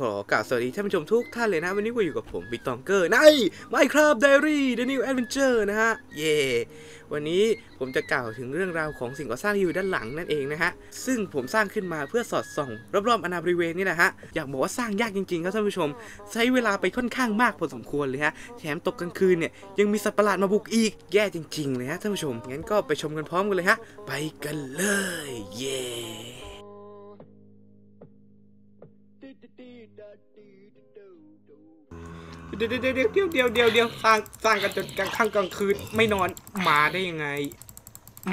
ขอกล่าวสวัสดีท่านผู้ชมทุกท่านเลยนะ วันนี้ก็อยู่กับผมบิ๊กตองเกอร์ใน Minecraft Diary The New Adventure นะฮะ เย่วันนี้ผมจะกล่าวถึงเรื่องราวของสิ่งก่อสร้างที่อยู่ด้านหลังนั่นเองนะฮะ ซึ่งผมสร้างขึ้นมาเพื่อสอดส่อง รอบๆอนาบริเวณนี่แหละฮะ อยากบอกว่าสร้างยากจริงๆครับท่านผู้ชม ใช้เวลาไปค่อนข้างมากพอสมควรเลยฮะ แถมตกกลางคืนเนี่ยยังมีสัตว์ประหลาดมาบุกอีก แย่จริงๆเลยฮะท่านผู้ชม งั้นก็ไปชมกันพร้อมกันเลยฮะ ไปกันเลย เย่ เดี๋ยวเดี๋ยวเดี๋ยวเดี๋ยวเดี๋ยวเดี๋ยวเดี๋ยวสร้างสร้างกันจนกลางค่ำกลางคืนไม่นอนมาได้ยังไง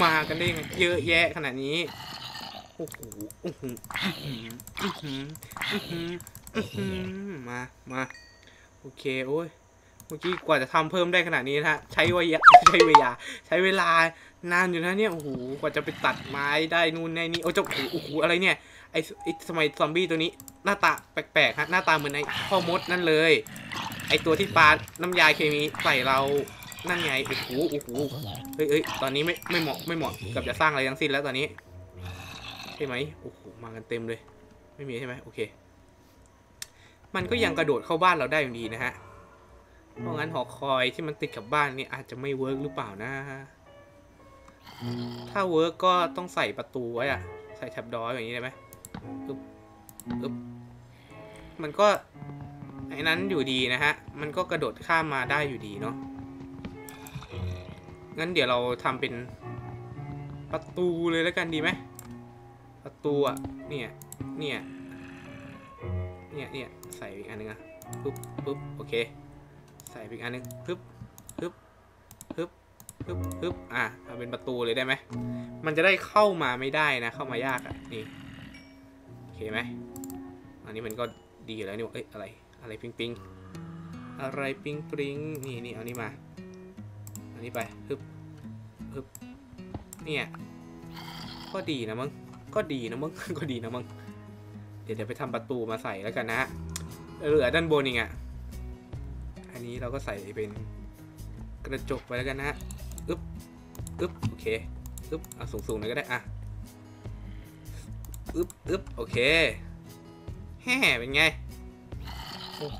มากันได้ยังไงเยอะแยะขนาดนี้โอ้โหอื้อหืออื้อหืออื้อหืออื้อหือมามาโอเคโอ้ยเมื่อกี้กว่าจะทำเพิ่มได้ขนาดนี้นะฮะใช้เวลาใช้เวลาใช้เวลานานอยู่นะเนี่ยโอ้โหกว่าจะไปตัดไม้ได้นู่นได้นี่โอ้เจ้าโอ้โหอะไรเนี่ย ไอ้ไอ้สมัยซอมบี้ตัวนี้หน้าตาแปลกๆฮะหน้าตาเหมือนไอ้พ่อมดนั่นเลย ไอตัวที่ปาน้ำยาเคมีใส่เรานั่นไงโอ้โหโอ้โหเฮ้ยเฮ้ยตอนนี้ไม่ไม่เหมาะไม่เหมาะกับจะสร้างอะไรทั้งสิ้นแล้วตอนนี้ใช่ไหมโอ้โหมากันเต็มเลย ไม่มีใช่ไหมโอเค มันก็ยังกระโดดเข้าบ้านเราได้อยู่ดีนะฮะเพราะงั้นหอคอยที่มันติดกับบ้านนี่อาจจะไม่เวิร์กหรือเปล่านะถ้าเวิร์กก็ต้องใส่ประตูไว้อะใส่แท็บดอยอย่างนี้ได้ไหม อึ๊บอึ๊บมันก็ไอ้นั้นอยู่ดีนะฮะ มันก็กระโดดข้ามมาได้อยู่ดีเนาะ งั้นเดี๋ยวเราทำเป็นประตูเลยแล้วกันดีไหม ประตูอะ เนี่ย เนี่ย เนี่ยเนี่ยใส่อีกอันหนึงอะปึ๊บปึ๊บโอเค ใส่อีกอันหนึงปึ๊บปึ๊บปึ๊บปึ๊บปึ๊บอะเอาเป็นประตูเลยได้ไหม มันจะได้เข้ามาไม่ได้นะ เข้ามายากอะ นี่ เคไหมอันนี้มันก็ดีอยู่แล้วนี่ว่าเอ้ยอะไรอะไรปิงปิงอะไรปิงปิงนี่นี่เอานี่มาอันนี้ไปฮึบฮึบเนี่ยก็ดีนะมึงก็ดีนะมึงก็ดีนะมึงเดี๋ยวเดี๋ยวไปทำประตูมาใส่แล้วกันนะเหลือด้านบนอีกอะอันนี้เราก็ใส่เป็นกระจกไปแล้วกันนะฮะอึ๊บอึ๊บโอเคอึ๊บเอาสูงๆเลยก็ได้อะ อึ๊บอึ๊บโอเคแฮ่เป็นไง โอ้โห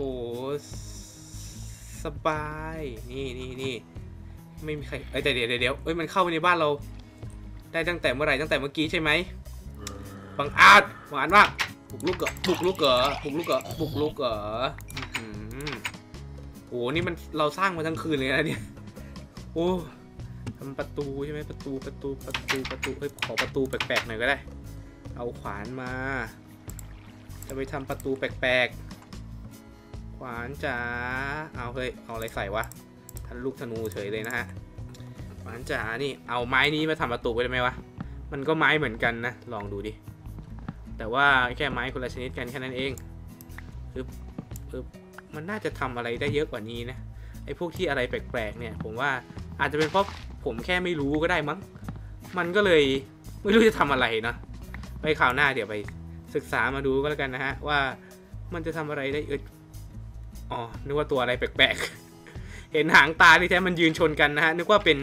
สบาย นี่นี่นี่ไม่มีใคร เอ้ยแต่เดี๋ยวเดี๋ยวเดี๋ยวเอ้ยมันเข้าไปในบ้านเรา ได้ตั้งแต่เมื่อไหร่ตั้งแต่เมื่อกี้ใช่ไหมบังอาจบังอาจมากบุกลุกเหรอบุกลุกเหรอบุกลุกเหรอบุกลุกเหรออื้อหือโอ้โห นี่มันเราสร้างมาทั้งคืนเลยนะเนี่ย โอ้ทำประตูใช่ไหมประตูประตูประตูประตูเฮ้ยขอประตูแปลกๆหน่อยก็ได้ เอาขวานมา จะไปทำประตูแปลกๆ ขวานจ๋า เอาเฮ้ย เอาอะไรใส่วะทันลูกธนูเฉยเลยนะฮะ ขวานจ๋านี่ เอาไม้นี้มาทำประตูไปได้ไหมวะ มันก็ไม้เหมือนกันนะ ลองดูดิ แต่ว่าแค่ไม้คนละชนิดกันแค่นั้นเองปึ๊บปึ๊บมันน่าจะทำอะไรได้เยอะกว่านี้นะ ไอ้พวกที่อะไรแปลกๆเนี่ย ผมว่าอาจจะเป็นเพราะผมแค่ไม่รู้ก็ได้มั้ง มันก็เลยไม่รู้จะทำอะไรเนาะ ไว้ข่าวหน้าเดี๋ยวไปศึกษามาดูก็แล้วกันนะฮะ ว่ามันจะทำอะไรได้เอออ๋อนึกว่าตัวอะไรแปลกๆ เห็นหางตาที่แท้มันยืนชนกันนะฮะ นึกว่าเป็น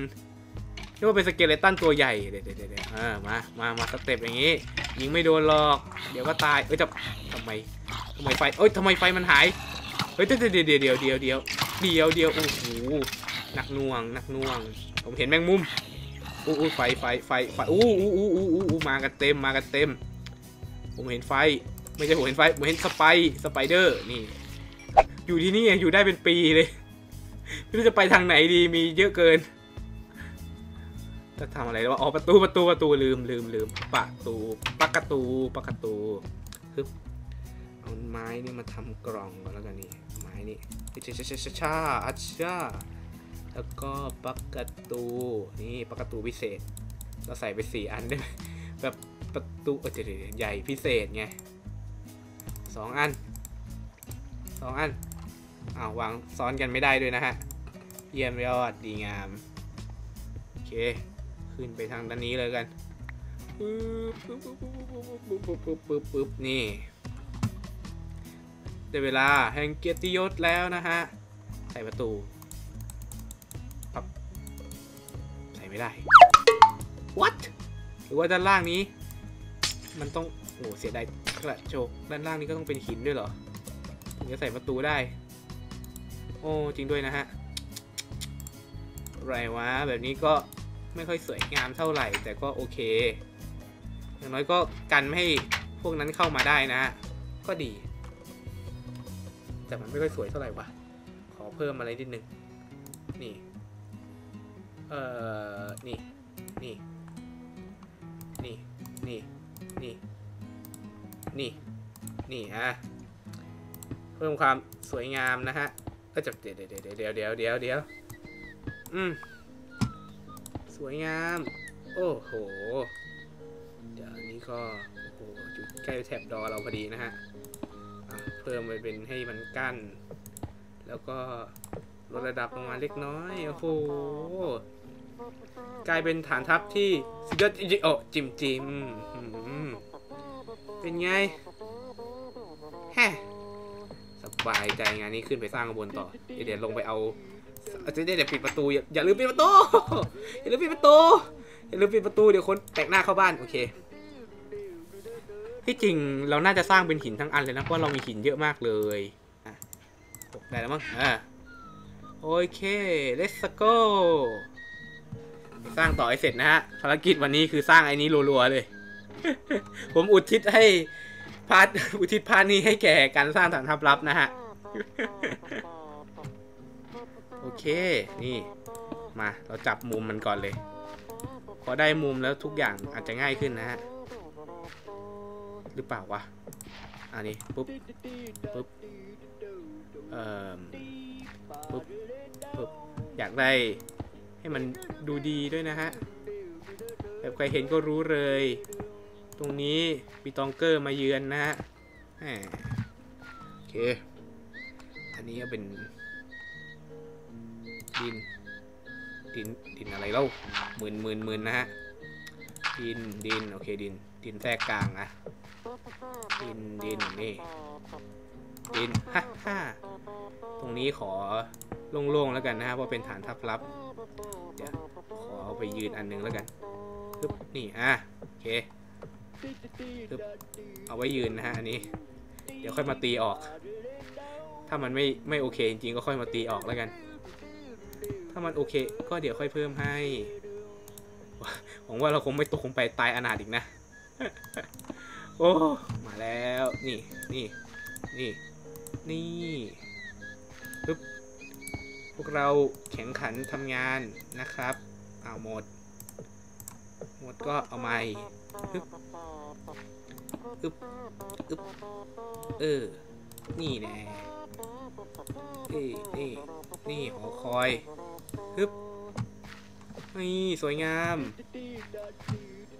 นึกว่าเป็นสเกเลตันตัวใหญ่ เดี๋ยวเดี๋ยวเออมามามาสเต็ปอย่างนี้ ยิงไม่โดนหรอก เดี๋ยวก็ตาย เอ้ยจะทำไมทำไมไฟเอ้ยทำไมไฟมันหาย เฮ้ยเดี๋ยวเดี๋ยวเดี๋ยวเดี๋ยวเดี๋ยวเดี๋ยวเดี๋ยวโอ้โหหนักน่วงหนักน่วง ผมเห็นแมงมุม อู้อู้ไฟไฟไฟไฟอู้อู้อู้อู้อู้อู้มากันเต็มมากันเต็ม ผมเห็นไฟ ไม่ใช่ผมเห็นไฟผมเห็นสไปสไปเดอร์นี่ อยู่ที่นี่อยู่ได้เป็นปีเลยไม่รู้จะไปทางไหนดีมีเยอะเกินจะทำอะไรแล้วอ๋อประตูประตูประตูลืมลืมลืมประตูปักประตูปักประตูฮึบเอาไม้นี่มาทำกล่องก่อนแล้วกันนี่ไม้นี่ชาชาชาชาชาอัชชา แล้วก็ปักประตูนี่ปักประตูพิเศษ เราใส่ไปสี่อันได้ไหมแบบประตูเออเดี๋ยวเดี๋ยวใหญ่พิเศษไงสองอันสองอันอ้าววางซ้อนกันไม่ได้ด้วยนะฮะ เยี่ยมยอดดีงาม โอเค ขึ้นไปทางด้านนี้เลยกันปึ๊บปึ๊บปึ๊บปึ๊บปึ๊บปึ๊บปึ๊บปึ๊บนี่ได้เวลาแห่งเกียรติยศแล้วนะฮะ ใส่ประตู ไม่ได้ what หรือว่าด้านล่างนี้ มันต้องโอ้เสียดายกระโจกด้านล่างนี้ก็ต้องเป็นหินด้วยเหรอถึงจะใส่ประตูได้ โอ้จริงด้วยนะฮะไรวะแบบนี้ก็ไม่ค่อยสวยงามเท่าไหร่ แต่ก็โอเค อย่างน้อยก็กันไม่ให้พวกนั้นเข้ามาได้นะฮะก็ดี แต่มันไม่ค่อยสวยเท่าไหร่วะขอเพิ่มอะไรนิดนึงนี่ เอ่อ นี่ นี่ นี่ นี่ นี่ นี่ นี่ฮะ เพิ่มความสวยงามนะฮะก็จะเดี๋ยวเดี๋ยวเดี๋ยวเดี๋ยวเดี๋ยวเดี๋ยวอืม สวยงาม โอ้โห เดี๋ยวนี้ก็ โอ้โหอยู่ใกล้แถบดอเราพอดีนะฮะอะเพิ่มไปเป็นให้มันกั้น แล้วก็ลดระดับลงมาเล็กน้อย โอ้โห กลายเป็นฐานทัพที่สุดยอดจริงโอ้จิมจิมเป็นไงแฮสบายใจงานนี้ขึ้นไปสร้างข้างบนต่อ เดี๋ยวเดดลงไปเอาเอาเดี๋ยวเดี๋ยวปิดประตูอย่าลืมปิดประตูอย่าลืมปิดประตูอย่าลืมปิดประตูเดี๋ยวคนแปลกหน้าเข้าบ้านโอเคที่จริงเราน่าจะสร้างเป็นหินทั้งอันเลยนะเพราะเรามีหินเยอะมากเลยอะตกได้แล้วมั้งอ่าโอเค let's go สร้างต่อให้เสร็จนะฮะภารกิจวันนี้คือสร้างไอ้นี้รัวๆเลย ผมอุทิศให้พาร์ทอุทิศพาร์ทนี้ให้แก่การสร้างฐานทัพลับนะฮะโอเค นี่ มา เราจับมุมมันก่อนเลย พอได้มุมแล้วทุกอย่างอาจจะง่ายขึ้นนะฮะ หรือเปล่าวะ อันนี้ ปุ๊บ ปุ๊บ เอ่อ ปุ๊บ ปุ๊บ อยากได้ ให้มันดูดีด้วยนะฮะ แบบใครเห็นก็รู้เลย ตรงนี้ปีตองเกอร์มาเยือนนะฮะโอเค อันนี้ก็เป็น ดิน ดิน ดินอะไรเล่าหมื่นหมื่นหมื่นนะฮะ ดิน ดิน โอเค ดิน ดินแทรกกลางอะดิน ดิน นี่ ดินฮ่าฮ่าตรงนี้ขอโล่งๆแล้วกันนะฮะเพราะเป็นฐานทัพลับ เดี๋ยวขอเอาไป ยืนอันหนึงแล้วกันปึ๊บนี่อะโอเคปึ๊บเอาไว้ยืนนะฮะอันนี้ เดี๋ยวค่อยมาตีออก ถ้ามันไม่ไม่โอเคจริงๆก็ค่อยมาตีออกแล้วกัน ถ้ามันโอเค ก็เดี๋ยวค่อยเพิ่มให้หวังว่าเราคงไม่ตกลงไปตายอนาถอีกนะ โอ้ มาแล้ว นี่ นี่ นี่ นี่ปึ๊บ พวกเราแข่งขันทำงานนะครับ เอาหมด หมดก็เอาใหม่อึ๊บอึบอึบเออ นี่แน่นี่นี่นี่หอคอยฮึบนี่สวยงาม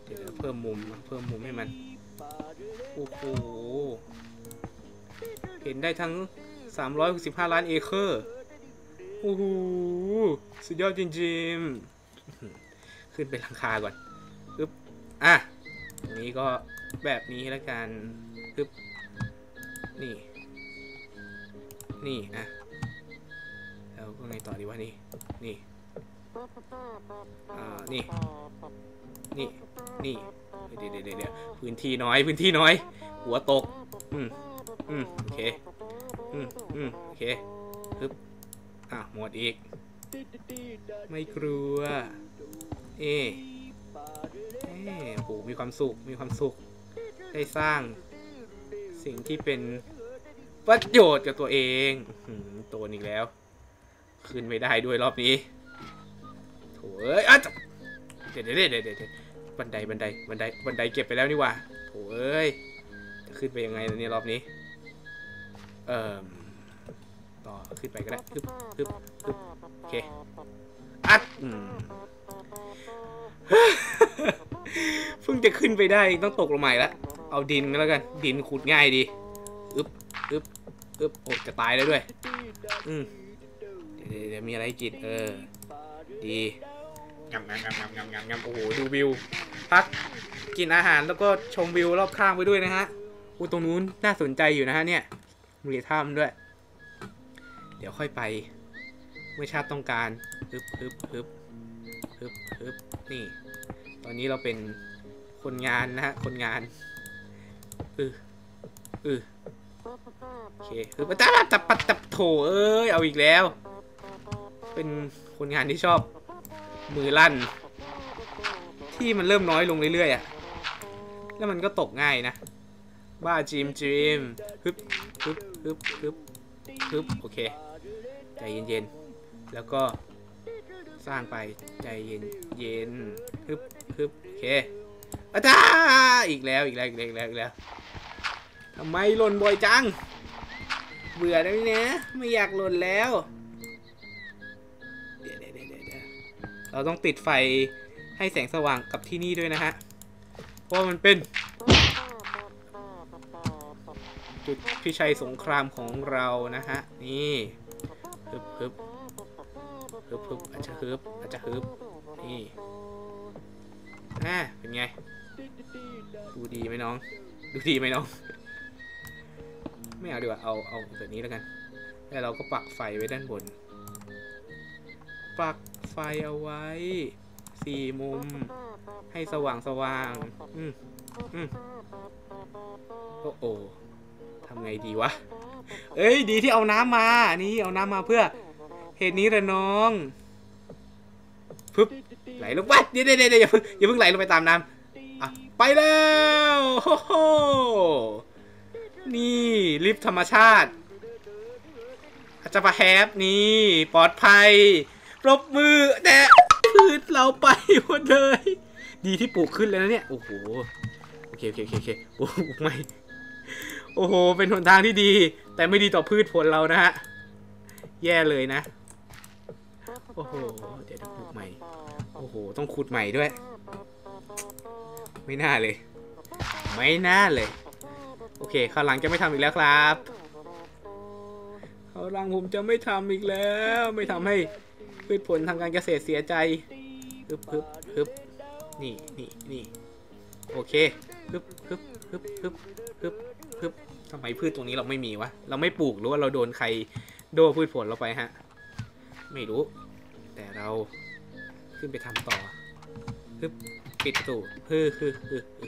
เดี๋ยวเพิ่มมุม เพิ่มมุมให้มัน โอ้โห เห็นได้ทั้ง 365 ล้านเอเคอร์ โอ้โห สุดยอดจริงๆ ขึ้นไปหลังคาก่อนปึ๊บอะตรงนี้ก็แบบนี้แล้วกันปึ๊บนี่ นี่อะแล้วก็ไงต่อดีวะนี่ นี่อ่านี่ นี่ นี่เดี๋ยวเดี๋ยวเดี๋ยวพื้นที่น้อยพื้นที่น้อย หัวตก อืมอืมโอเค อืมอืมโอเคปึ๊บอะหมดอีก ไม่กลัว เอเอโอ้โหมีความสุข มีความสุข ได้สร้าง สิ่งที่เป็นประโยชน์กับตัวเองอื้อหือโตนอีกแล้ว ขึ้นไม่ได้ด้วยรอบนี้โถเอ้ยอะจะเดี๋ยวเดี๋ยวเดี๋ยวเดี๋ยวเดี๋ยวบันไดบันไดบันไดบันไดเก็บไปแล้วนี่ว่าโถเอ้ย จะขึ้นไปยังไงเนี่ยรอบนี้ เอ่อต่อขึ้นไปก็ได้ฮึบฮึบฮึบโอเคอัดเพิ่งจะขึ้นไปได้ต้องตกลงใหม่ละเอาดินก็แล้วกัน ดินขุดง่ายดีอึบอึบอึบโอ้จะตายแล้วด้วย อืมเดี๋ยวเดี๋ยวมีอะไรกินเออ ดีงำงำงำงำงำงำงำโอ้โหดูวิว พักกินอาหารแล้วก็ชมวิวรอบข้างไปด้วยนะฮะอู้ตรงนู้นน่าสนใจอยู่นะฮะเนี่ยมีถ้ำด้วย เดี๋ยวค่อยไป เมื่อชาติต้องการฮึบฮึบฮึบฮึบฮึบนี่ ตอนนี้เราเป็นคนงานนะฮะ คนงานอืออือโอเคคือปัตตาตับปัตตับโถเอ้ย เอาอีกแล้ว เป็นคนงานที่ชอบ มือลั่น ที่มันเริ่มน้อยลงเรื่อยๆอะแล้วมันก็ตกง่ายนะ บ้าจิมจิมฮึบฮึบฮึบฮึบฮึบโอเค ใจเย็นๆ แล้วก็สร้างไปใจเย็นเย็นฮึบฮึบโอเคอาจาอีกแล้วอีกแล้วอีกแล้วอีกแล้วอีกแล้วทำไมหล่นบ่อยจัง เบื่อแล้วนี่นะไม่อยากหล่นแล้วเดี๋ยวเดี๋ยวเดี๋ยวเราต้องติดไฟให้แสงสว่างกับที่นี่ด้วยนะฮะ เพราะมันเป็น จุดพิชัยสงครามของเรานะฮะ นี่ฮึบฮึบ ฮึบฮึบอาจจะฮึบอาจจะฮึบนี่อ่าเป็นไง ดูดีไหมน้อง ดูดีไหมน้อง ไม่เอาดีกว่า เอาเอาแบบนี้แล้วกัน แล้วเราก็ปักไฟไว้ด้านบน ปักไฟเอาไว้สี่มุม ให้สว่างสว่าง อืมอืมโอ้โอทำไงดีวะ เอ้ย ดีที่เอาน้ำมา นี่เอาน้ำมาเพื่อ เหตุนี้แหละน้องปึ๊บไหลลงไปเดี๋ยวเดี๋ยวเดี๋ยวอย่าเพิ่งอย่าเพิ่งไหลลงไปตามน้ำอะไปแล้วโอ้โหนี่ลิฟต์ธรรมชาติอาจจะมาแฮปนี่ปลอดภัยปรบมือแดะพืชเราไปหมดเลยดีที่ปลูกขึ้นแล้วนะเนี่ยโอ้โหโอเคโอเคโอเคโอเคปลูกไม่โอ้โหเป็นหนทางที่ดี แต่ไม่ดีต่อพืชผลเรานะฮะแย่เลยนะ โอ้โห เดี๋ยวเดี๋ยวปลูกใหม่ โอ้โห ต้องขุดใหม่ด้วย ไม่น่าเลย ไม่น่าเลย โอเคคราวหลังจะไม่ทำอีกแล้วครับคราวหลังผมจะไม่ทำอีกแล้ว ไม่ทำให้พืชผลทางการเกษตรเสียใจฮึบฮึบฮึบนี่นี่นี่โอเคฮึบฮึบฮึบฮึบฮึบฮึบทำไมพืชตรงนี้เราไม่มีวะ เราไม่ปลูกหรือว่าเราโดนใครโดนพืชผลเราไปฮะ ไม่รู้ แต่เราขึ้นไปทำต่อฮึบปิดประตูฮึฮึฮึฮึ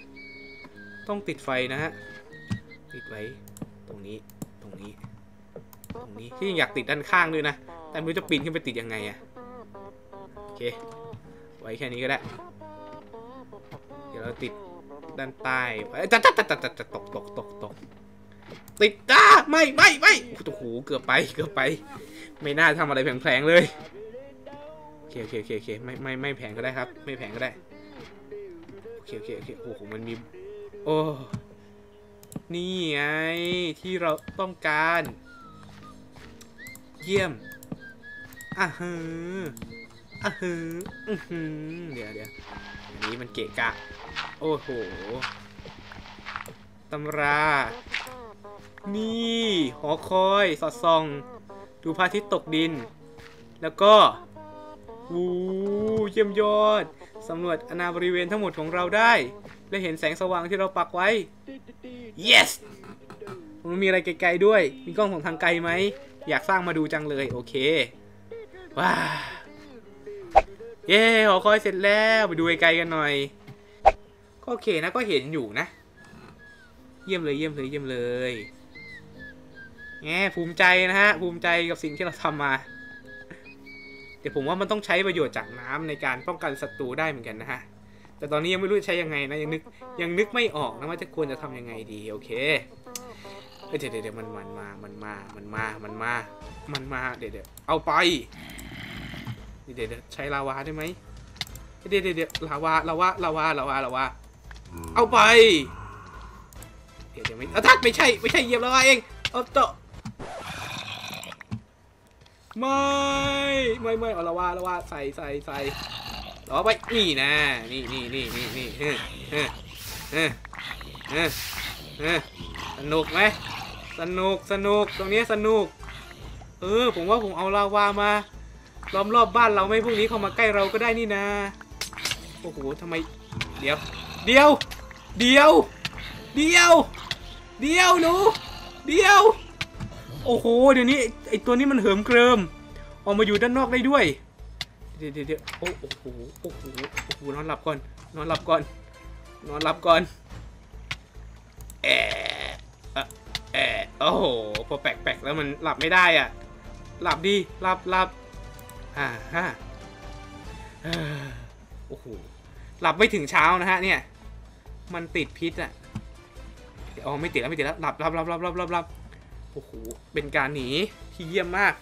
ต้องติดไฟนะฮะ ติดไว้ ตรงนี้ ตรงนี้ ตรงนี้ ที่อยากติดด้านข้างด้วยนะ แต่ไม่รู้จะปีนขึ้นไปติดยังไงอะโอเค ไว้แค่นี้ก็ได้ เดี๋ยวเราติดด้านใต้ไว้จะจะจะจะจะตกตกตกตกติดจ้าไม่ไม่ไม่โอ้โห เกือบไป เกือบไป ไม่น่าทำอะไรแผลงๆเลย โอเคโอเคโอเคโอเคไม่ไม่ไม่แผงก็ได้ครับ ไม่แผงก็ได้โอเคโอเคโอเคโอ้โหมันมีโอ้นี่ไงที่เราต้องการ เยี่ยมอะฮืออะฮืออือหือเดี๋ยวเดี๋ยวอันนี้มันเกะกะ โอ้โหตำรา นี่ หอคอย สอดส่อง ดูพระอาทิตย์ตกดิน แล้วก็ วูเยี่ยมยอดสำรวจอนาบริเวณทั้งหมดของเราได้ และเห็นแสงสว่างที่เราปักไว้ yes มันมีอะไรไกลๆด้วย มีกล้องของทางไกลไหม อยากสร้างมาดูจังเลย โอเค ว้า เย้หอคอยเสร็จแล้วไปดูไกลๆกันหน่อย ก็โอเคนะก็เห็นอยู่นะ เยี่ยมเลยเยี่ยมเลยเยี่ยมเลยแงภูมิใจนะฮะ ภูมิใจกับสิ่งที่เราทำมา แต่ผมว่ามันต้องใช้ประโยชน์จากน้ำในการป้องกันศัตรูได้เหมือนกันนะฮะ แต่ตอนนี้ยังไม่รู้จะใช้ยังไงนะยังนึกยังนึกไม่ออกนะว่าจะควรจะทำยังไงดีโอเคเดี๋ยวเดี๋ยวมันมันมามันมามันมามันมามันมาเดี๋ยวเดี๋ยวเอาไปเดี๋ยวเดี๋ยวใช้ลาวาได้ไหมเดี๋ยวเดี๋ยวลาวาลาวาลาวาลาวาลาวาเอาไป เดี๋ยวเดี๋ยวไม่เอาทักไม่ใช่ไม่ใช่เหยียบลาวาเองเอาต่อ ไม่ไม่ไม่เอาลาวาลาวาใส่ใส่ใส่เอาไปนี่นะนี่นี่นี่นี่นี่เฮ้เฮ้เฮ้เฮ้สนุกไหมสนุกสนุกตรงนี้สนุก เออผมว่าผมเอาลาวามาล้อมรอบบ้านเราไม่พวกนี้เข้ามาใกล้เราก็ได้นี่นะโอ้โหทำไมเดี๋ยว เดี๋ยว เดี๋ยว เดี๋ยว เดี๋ยวหนูเดี๋ยว โอ้โห เดี๋ยวนี้ไอตัวนี้มันเหิมเกริม ออกมาอยู่ด้านนอกได้ด้วย เดี๋ยวเดี๋ยวโอ้โห โอ้โห โอ้โห นอนหลับก่อน นอนหลับก่อน นอนหลับก่อนแอะแอะโอ้โห พอแปลกๆแล้วมันหลับไม่ได้อะ หลับดี หลับหลับอ่าฮะโอ้โห หลับไม่ถึงเช้านะฮะเนี่ย มันติดพิษอะ อ๋อ ไม่ติดแล้วไม่ติดแล้ว หลับหลับหลับหลับหลับหลับ โอ้โห เป็นการหนีที่เยี่ยมมาก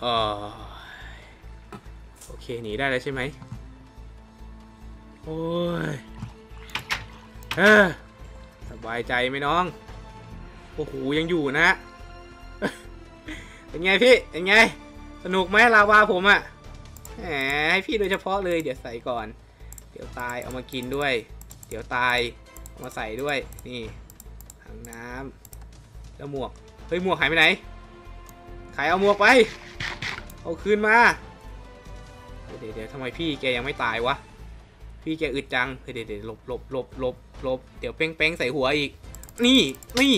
เออโอเค หนีได้แล้วใช่ไหมโอ้ยเออสบายใจไหมน้อง โอ้โห ยังอยู่นะ เป็นไงพี่ เป็นไง สนุกไหมลาวาผมอะ่ะแหมให้พี่โดยเฉพาะเลย เดี๋ยวใส่ก่อน เดี๋ยวตายเอามากินด้วย เดี๋ยวตายเอามาใส่ด้วย นี่ถังน้ำ แล้วหมวก เฮ้ยหมวกหายไปไหน ใครเอาหมวกไป เอาคืนมา เดี๋ยวเดี๋ยวทำไมพี่แกยังไม่ตายวะ พี่แกอึดจัง เฮ้ยเดี๋ยวเดี๋ยวหลบหลบหลบหลบหลบ เดี๋ยวเป้งเป้งใส่หัวอีก นี่นี่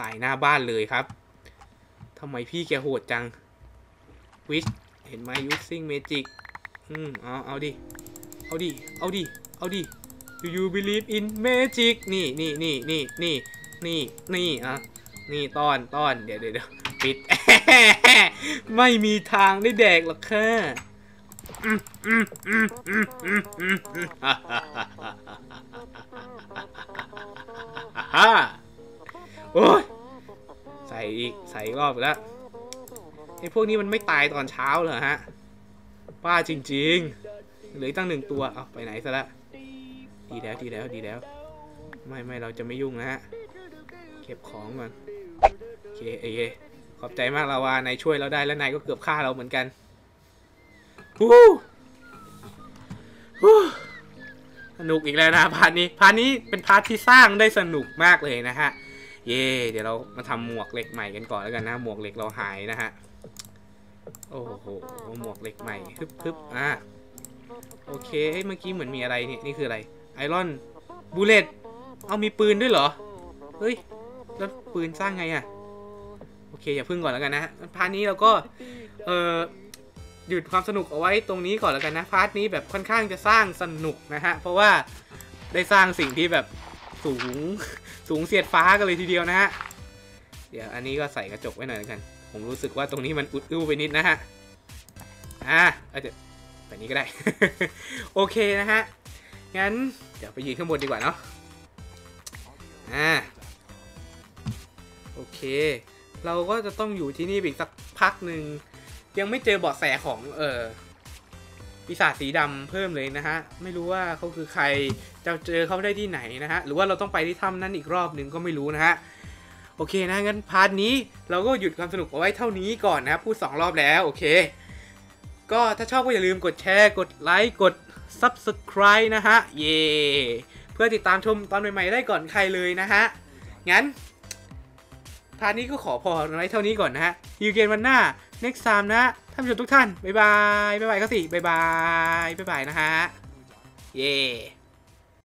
ตายหน้าบ้านเลยครับ ทำไมพี่แกโหดจัง วิชเห็นไหม using magic อืมเอาเอาดิ เอาดิ เอาดิ เอาดิ do you believe in magic นี่นี่นี่นี่นี่ นี่นี่อะนี่ต้อนต้อนเดี๋ยวเดี๋ยวเดี๋ยวปิด ไม่มีทางได้แดกหรอกค่ะฮ่าโอ้ยใส่อีกใส่อีกรอบแล้วไอ้พวกนี้มันไม่ตายตอนเช้าเหรอฮะป้าจริง ๆ เหลืออกตั้งหนึ่งตัว เอาไปไหนซะละ ดีแล้วดีแล้วดีแล้ว ไม่ไม่เราจะไม่ยุ่งนะฮะ เก็บของก่อนโอเคโอเคขอบใจมากลาวานายช่วยเราได้แล้วนายก็เกือบฆ่าเราเหมือนกันฮู้ฮู้สนุกอีกแล้วนะพาร์ทนี้พาร์ทนี้เป็นพาร์ทที่สร้างได้สนุกมากเลยนะฮะ เย่เดี๋ยวเรามาทำหมวกเหล็กใหม่กันก่อนแล้วกันนะ หมวกเหล็กเราหายนะฮะ โอ้โห หมวกเหล็กใหม่ฮึบฮึบอะโอเคเอ้ยเมื่อกี้เหมือนมีอะไรเนี่ยนี่คืออะไรไอรอนบูเลต เอามีปืนด้วยเหรอ เฮ้ย แล้วปืนสร้างไงอะโอเค อย่าพึ่งก่อนแล้วกันนะพาร์ทนี้เราก็ เออหยุดความสนุกเอาไว้ตรงนี้ก่อนแล้วกันนะ พาร์ทนี้แบบค่อนข้างจะสร้างสนุกนะฮะ เพราะว่าได้สร้างสิ่งที่แบบสูง สูงเสียดฟ้ากันเลยทีเดียวนะฮะ เดี๋ยวอันนี้ก็ใส่กระจกไว้หน่อยแล้วกัน ผมรู้สึกว่าตรงนี้มันอุดอู้ไปนิดนะฮะ อะเอาเดี๋ยวแบบนี้ก็ได้ โอเคนะฮะ งั้นเดี๋ยวไปยืนข้างบนดีกว่าเนาะ อ่าโอเค เราก็จะต้องอยู่ที่นี่อีกสักพักหนึ่ง ยังไม่เจอเบาะแสของเออปีศาจสีดำเพิ่มเลยนะฮะ ไม่รู้ว่าเขาคือใครจะเจอเขาได้ที่ไหนนะฮะ หรือว่าเราต้องไปที่ถ้ำนั้นอีกรอบหนึ่งก็ไม่รู้นะฮะโอเคนะงั้นพาร์ทนี้เราก็หยุดความสนุกเอาไว้เท่านี้ก่อนนะครับพูด 2 รอบแล้ว โอเค ก็ถ้าชอบก็อย่าลืมกดแชร์ กดไลค์ กด Subscribe นะฮะ เย่ พื่อติดตามชมตอนใหม่ๆได้ก่อนใครเลยนะฮะ งั้นพาร์ทนี้ก็ขอพอไว้เท่านี้ก่อนนะฮะยูเกนวันหน้า next time นะท่านผู้ชมทุกท่าน บ๊ายบาย บ๊ายบายก็สิ บ๊ายบาย บ๊ายบายนะฮะ เย่